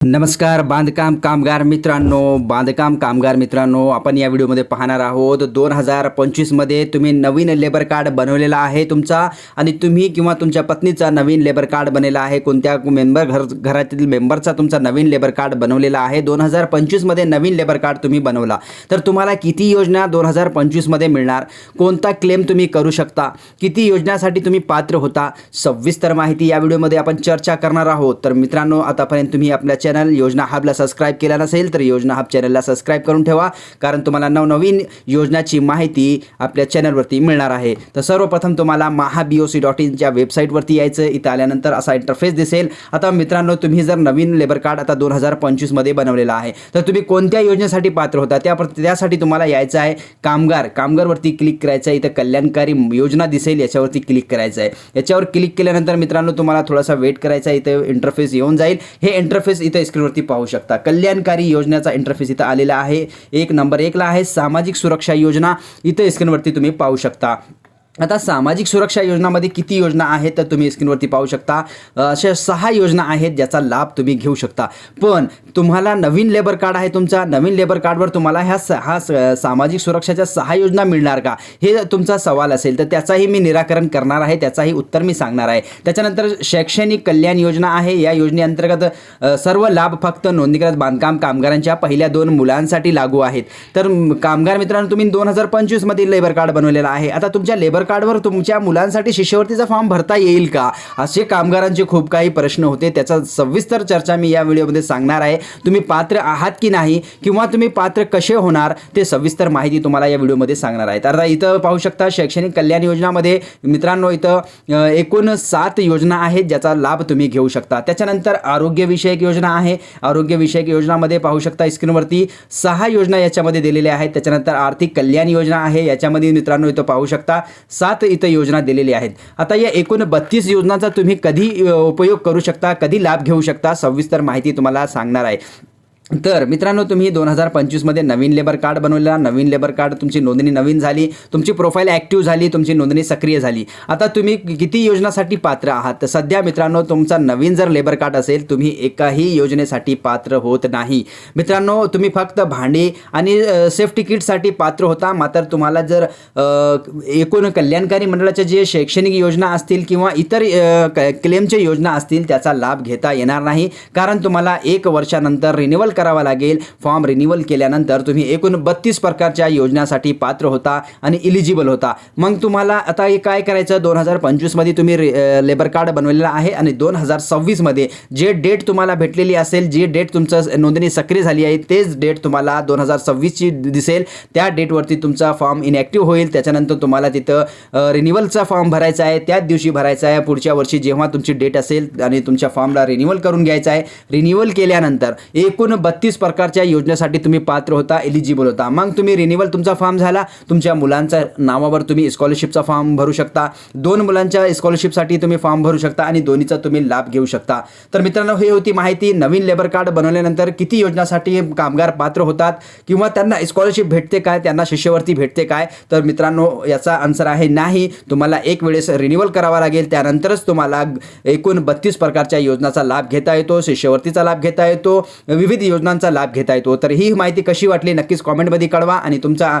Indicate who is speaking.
Speaker 1: नमस्कार बांधकाम कामगार मित्रांनो बांधकाम कामगार मित्रांनो आपण या व्हिडिओमध्ये पाहणार आहोत दोन हजार पंचवीसमध्ये तुम्ही नवीन लेबर कार्ड बनवलेला आहे तुमचा आणि तुम्ही किंवा तुमच्या पत्नीचा नवीन लेबर कार्ड बनलेला आहे कोणत्या मेंबर घर घरातील मेंबरचा तुमचा नवीन लेबर कार्ड बनवलेला आहे दोन हजार पंचवीसमध्ये नवीन लेबर कार्ड तुम्ही बनवला. तर तुम्हाला किती योजना दोन हजार पंचवीसमध्ये मिळणार? कोणता क्लेम तुम्ही करू शकता? किती योजनासाठी तुम्ही पात्र होता? सविस्तर माहिती या व्हिडिओमध्ये आपण चर्चा करणार आहोत. तर मित्रांनो आतापर्यंत तुम्ही आपल्या चॅनल योजना हबला सबस्क्राईब केला नसेल तर योजना हब चॅनलला सबस्क्राईब करून ठेवा कारण तुम्हाला नवनवीन योजनाची माहिती आपल्या चॅनलवरती मिळणार आहे. तर सर्वप्रथम तुम्हाला महाबीओसी सी डॉट इनच्या वेबसाईटवरती यायचं इथं आल्यानंतर असा इंटरफेस दिसेल. आता मित्रांनो तुम्ही जर नवीन लेबर कार्ड आता दोन हजार पंचवीसमध्ये बनवलेला आहे तर तुम्ही कोणत्या योजनेसाठी पात्र होता? त्या त्यासाठी तुम्हाला यायचं आहे कामगार. कामगारवरती क्लिक करायचं आहे. इथं कल्याणकारी योजना दिसेल याच्यावरती क्लिक करायचं आहे. याच्यावर क्लिक केल्यानंतर मित्रांनो तुम्हाला थोडासा वेट करायचा आहे. इथं इंटरफेस येऊन जाईल. हे इंटरफेस इथं स्क्रीनवरती पाहू शकता. कल्याणकारी योजनेचा इंटरफेस इथं आलेला आहे. एक नंबर एकला आहे. सामाजिक सुरक्षा योजना. इथं स्क्रीनवरती तुम्ही पाहू शकता. आता सामाजिक सुरक्षा योजनामध्ये किती योजना आहेत तर तुम्ही स्क्रीनवरती पाहू शकता. अशा सहा योजना आहेत ज्याचा लाभ तुम्ही घेऊ शकता. पण तुम्हाला नवीन लेबर कार्ड आहे तुमचा. नवीन लेबर कार्डवर तुम्हाला ह्या स हा स- सामाजिक सुरक्षाच्या सहा योजना मिळणार का? हे तुमचा सवाल असेल तर त्याचाही मी निराकरण करणार आहे त्याचाही उत्तर मी सांगणार आहे. त्याच्यानंतर शैक्षणिक कल्याण योजना आहे. या योजनेअंतर्गत सर्व लाभ फक्त नोंदणीकृत बांधकाम कामगारांच्या पहिल्या दोन मुलांसाठी लागू आहेत. तर कामगार मित्रांनो तुम्ही दोन हजार पंचवीसमधील लेबर कार्ड बनवलेलं आहे. आता तुमच्या लेबर कार्डवर तुमच्या मुलांसाठी शिष्यवृत्तीचा फॉर्म भरता येईल का? असे कामगारांचे खूप काही प्रश्न होते. त्याचा सविस्तर चर्चा मी या व्हिडिओमध्ये सांगणार आहे. तुम्ही पात्र आहात की नाही किंवा तुम्ही पात्र कसे होणार ते सविस्तर माहिती तुम्हाला या व्हिडिओमध्ये सांगणार आहे. तर इथं पाहू शकता शैक्षणिक कल्याण योजनामध्ये मित्रांनो इथं एकूण सात योजना आहेत ज्याचा लाभ तुम्ही घेऊ शकता. त्याच्यानंतर आरोग्यविषयक योजना आहे. आरोग्यविषयक योजनामध्ये पाहू शकता स्क्रीनवरती सहा योजना याच्यामध्ये दिलेल्या आहेत. त्याच्यानंतर आर्थिक कल्याण योजना आहे. याच्यामध्ये मित्रांनो इथं पाहू शकता सात इथं योजना दिलेल्या आहेत. आता या एकूण बत्तीस योजनांचा तुम्ही कधी उपयोग करू शकता कधी लाभ घेऊ शकता सविस्तर माहिती तुम्हाला सांगणार आहे. तर मित्रांनो तुम्ही दोन हजार पंचवीसमध्ये नवीन लेबर कार्ड बनवलेला नवीन लेबर कार्ड तुमची नोंदणी नवीन झाली तुमची प्रोफाईल ॲक्टिव्ह झाली तुमची नोंदणी सक्रिय झाली. आता तुम्ही किती योजनासाठी पात्र आहात? तर सध्या मित्रांनो तुमचा नवीन जर लेबर कार्ड असेल तुम्ही एकाही योजनेसाठी पात्र होत नाही. मित्रांनो तुम्ही फक्त भांडी आणि सेफ्टी किटसाठी पात्र होता मात्र तुम्हाला जर एकूण कल्याणकारी मंडळाच्या जे शैक्षणिक योजना असतील किंवा इतर क- क्लेमच्या योजना असतील त्याचा लाभ घेता येणार नाही. कारण तुम्हाला एक वर्षानंतर रिन्युअल करावा लागेल. फॉर्म रिन्युअल केल्यानंतर तुम्ही एकूण बत्तीस प्रकारच्या योजनासाठी पात्र होता आणि इलिजिबल होता. मग तुम्हाला आता हे काय करायचं? दोन हजार पंचवीसमध्ये तुम्ही रे- लेबर कार्ड बनवलेलं आहे आणि दोन हजार सव्वीसमध्ये जे डेट तुम्हाला भेटलेली असेल जे डेट तुमचं नोंदणी सक्रिय झाली आहे तेच डेट तुम्हाला दोन हजार सव्वीसची दिसेल. त्या डेटवरती तुमचा फॉर्म इनॅक्टिव्ह होईल. त्याच्यानंतर तुम्हाला तिथं रिन्युअलचा फॉर्म भरायचा आहे. त्याच दिवशी भरायचा आहे. पुढच्या वर्षी जेव्हा तुमची डेट असेल आणि तुमच्या फॉर्मला रिन्युअल करून घ्यायचा आहे. रिन्युअल केल्यानंतर एकूण बत्तीस प्रकारच्या योजनेसाठी तुम्ही पात्र होता एलिजिबल होता. मग तुम्ही रिन्युअल तुमचा फॉर्म झाला तुमच्या मुलांच्या नावावर तुम्ही स्कॉलरशिपचा फॉर्म भरू शकता. दोन मुलांच्या स्कॉलरशिपसाठी तुम्ही फॉर्म भरू शकता आणि दोन्हीचा तुम्ही लाभ घेऊ शकता. तर मित्रांनो ही होती माहिती. नवीन लेबर कार्ड बनवल्यानंतर किती योजनासाठी कामगार पात्र होतात किंवा त्यांना स्कॉलरशिप भेटते काय त्यांना शिष्यवृत्ती भेटते काय तर मित्रांनो याचा आन्सर आहे नाही. तुम्हाला एक वेळेस रिन्युअल करावा लागेल. त्यानंतरच तुम्हाला एकूण बत्तीस प्रकारच्या योजनाचा लाभ घेता येतो शिष्यवृत्तीचा लाभ घेता येतो. विविध योजना योजनांचा लाभ घेता येतो. तर ही माहिती कशी वाटली नक्कीच कॉमेंटमध्ये कळवा आणि तुमचा